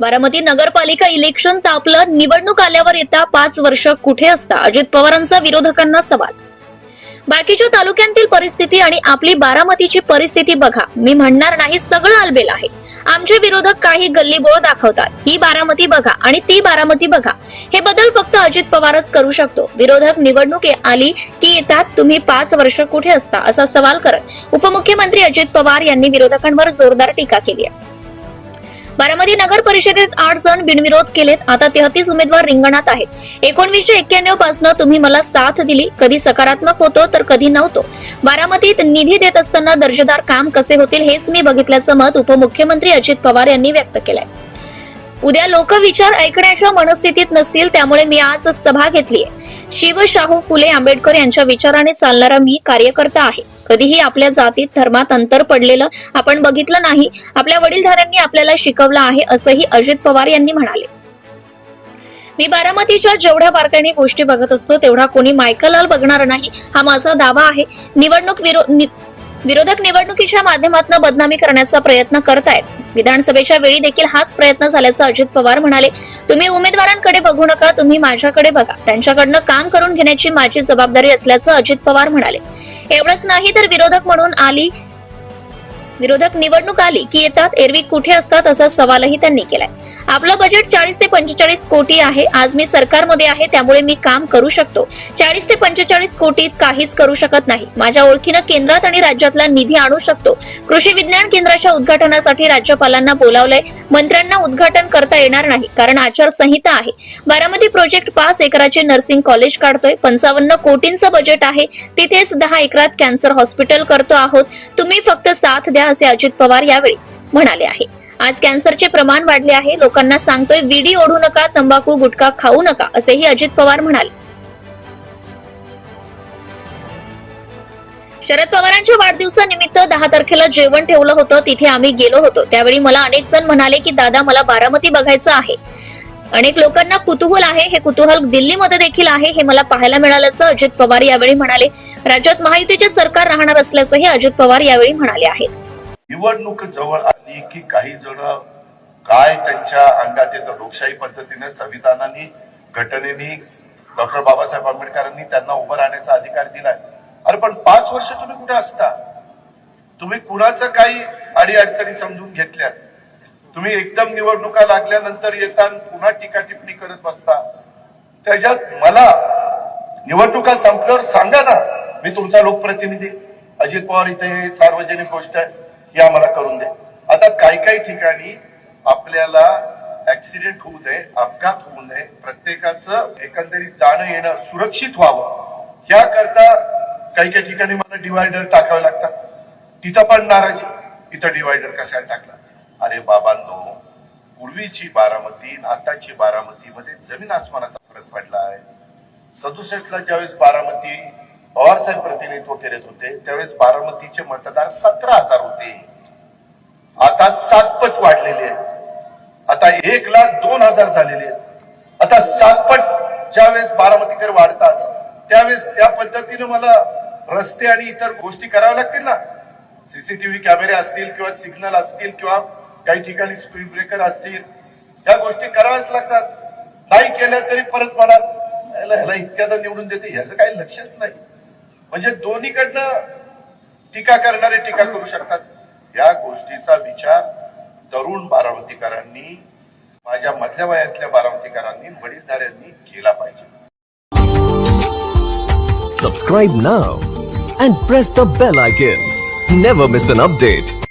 बारामती नगरपालिका इलेक्शन तापलं निवडणूक आल्यावर येता पाच वर्ष कुठे असता? अजित पवारांचा विरोधकांना सवाल. बाकीच्या तालुक्यांतील परिस्थिती आणि आपली बारामतीची परिस्थिती बघा. मी म्हणणार नाही सगळं आलबेल आहे. आमचे विरोधक काही गल्लीबोळ दाखवतात. ही बारामती बघा आणि ती बारामती बघा. हे बदल फक्त अजित पवारच करू शकतो. विरोधक निवडणूक आली की येतात तुम्ही पाच वर्ष कुठे असता असा सवाल करत उपमुख्यमंत्री अजित पवार यांनी विरोधकांवर जोरदार टीका केली आहे. बारामती नगर परिषदेत आठ जण बिनविरोध केलेत. आता तेहतीस उमेदवार रिंगणात आहेत. एकोणवीसशे एक्क्याण्णवपासून तुम्ही मला साथ दिली. कधी सकारात्मक होतो तर कधी नव्हतो. बारामतीत निधी देत असताना दर्जेदार काम कसे होतील हेच मी बघितल्याचं मत उपमुख्यमंत्री अजित पवार यांनी व्यक्त केलंय. उद्या लोक विचार ऐकण्याच्या मनस्थितीत नसतील त्यामुळे मी आज सभा घेतलीय. शिव शाहू फुले आंबेडकर यांच्या विचाराने चालणारा मी कार्यकर्ता आहे. कधीही आपल्या जातीत धर्मात अंतर पडलेलं आपण बघितलं नाही. आपल्या वडीलधाऱ्यांनी आपल्याला शिकवलं आहे असंही अजित पवार यांनी म्हणाले. मी बारामतीच्या जेवढ्या बारकाईने गोष्टी बघत असतो तेवढा कोणी मायकलाल बघणार नाही हा माझा दावा आहे. निवडणूक विरो- नि- विरोधक निवडणुकीच्या माध्यमातून बदनामी करण्याचा प्रयत्न करतायत. विधानसभेच्या वेळी देखील हाच प्रयत्न झाल्याचं अजित पवार म्हणाले तुम्ही उमेदवारांकडे बघू नका तुम्ही माझ्याकडे बघा. त्यांच्याकडनं काम करून घेण्याची माझी जबाबदारी असल्याचं अजित पवार म्हणाले. एवढंच नाही तर विरोधक म्हणून आली विरोधक निवडणूक आली की येतात एरवी कुठे असतात असा सवालही त्यांनी केलाय. आपलं बजेट चाळीस ते पंचेचाळीस कोटी आहे. आज मी सरकारमध्ये आहे त्यामुळे मी काम करू शकतो. चाळीस ते पंचेचाळीस कोटीत काहीच करू शकत नाही. माझ्या ओळखीनं केंद्रात आणि राज्यातला निधी आणू शकतो. कृषी विज्ञान केंद्राच्या उद्घाटनासाठी राज्यपालांना बोलावलंय. मंत्र्यांना उद्घाटन करता येणार नाही कारण आचारसंहिता आहे. बारामती प्रोजेक्ट पाच एकराचे नर्सिंग कॉलेज काढतोय. पंचावन्न कोटींचं बजेट आहे. तिथेच दहा एकरात कॅन्सर हॉस्पिटल करतो आहोत. तुम्ही फक्त साथ द्या असे अजित पवार यावेळी म्हणाले आहे. आज कॅन्सरचे प्रमाण वाढले आहे. लोकांना सांगतोय विडी ओढू नका तंबाखू गुटखा खाऊ नका असेही अजित पवार म्हणाले. शरद पवारांच्या वाढदिवसानिमित्त दहा तारखेला जेवण ठेवलं होतं तिथे आम्ही गेलो होतो. त्यावेळी मला अनेक जण म्हणाले की दादा मला बारामती बघायचं आहे. अनेक लोकांना कुतूहल आहे. हे कुतूहल दिल्लीमध्ये देखील आहे. हे मला पाहायला मिळाल्याचं अजित पवार यावेळी म्हणाले. राज्यात महायुतीचे सरकार राहणार असल्याचंही अजित पवार यावेळी म्हणाले आहेत. निवडणूक जवळ आली की काही जण काय त्यांच्या अंगात येतं? लोकशाही पद्धतीने संविधानाने घटनेने डॉक्टर बाबासाहेब आंबेडकरांनी त्यांना उभं राहण्याचा अधिकार दिलाय. अरे पण पाच वर्ष तुम्ही कुठे असता? तुम्ही कुणाचं काही अडीअडचणी समजून घेतल्यात? तुम्ही एकदम निवडणुका लागल्यानंतर येताना पुन्हा टीका टिप्पणी करत बसता? त्याच्यात मला निवडणुका संपल्यावर सांगा ना. मी तुमचा लोकप्रतिनिधी. अजित पवार इथे सार्वजनिक गोष्ट आहे. ही आम्हाला करून दे. आता काही काही ठिकाणी आपल्याला ऍक्सिडेंट होऊ नये अपघात होऊ नये प्रत्येकाचं एकंदरीत जाणं येणं सुरक्षित व्हावं. याकरता काही काही ठिकाणी मला डिवायडर टाकावे लागतात. तिथं पण नाराजी. इथं डिवायडर कशाला टाकला अरे बाबांनो पूर्वीची बारामती आणि आताची बारामतीमध्ये जमीन आसमानाचा फरक पडला आहे सदुसष्टला ज्यावेळेस बारामती पवारसाहेब प्रतिनिधित्व करत होते. त्यावेळेस बारामतीचे मतदार सतरा हजार होते. आता सातपट वाढलेले आहेत. आता एक लाख दोन हजार झालेले आहेत. आता सातपट ज्यावेळेस बारामतीकर वाढतात त्यावेळेस त्या पद्धतीने मला रस्ते आणि इतर गोष्टी कराव्या लागतील ना. सीसीटीव्ही कॅमेरे असतील किंवा सिग्नल असतील किंवा काही ठिकाणी स्पीड ब्रेकर असतील या गोष्टी कराव्याच लागतात. नाही केल्या तरी परत मला ह्याला ह्याला इतक्यादा निवडून देते ह्याचं काही लक्षच नाही. म्हणजे दोन्हीकडनं टीका करणारे टीका करू शकतात. या गोष्टीचा विचार तरुण बारामतीकरांनी माझ्या मधल्या वयातल्या बारामतीकरांनी वडीलधाऱ्यांनी केला पाहिजे. Subscribe now and press the bell icon never miss an update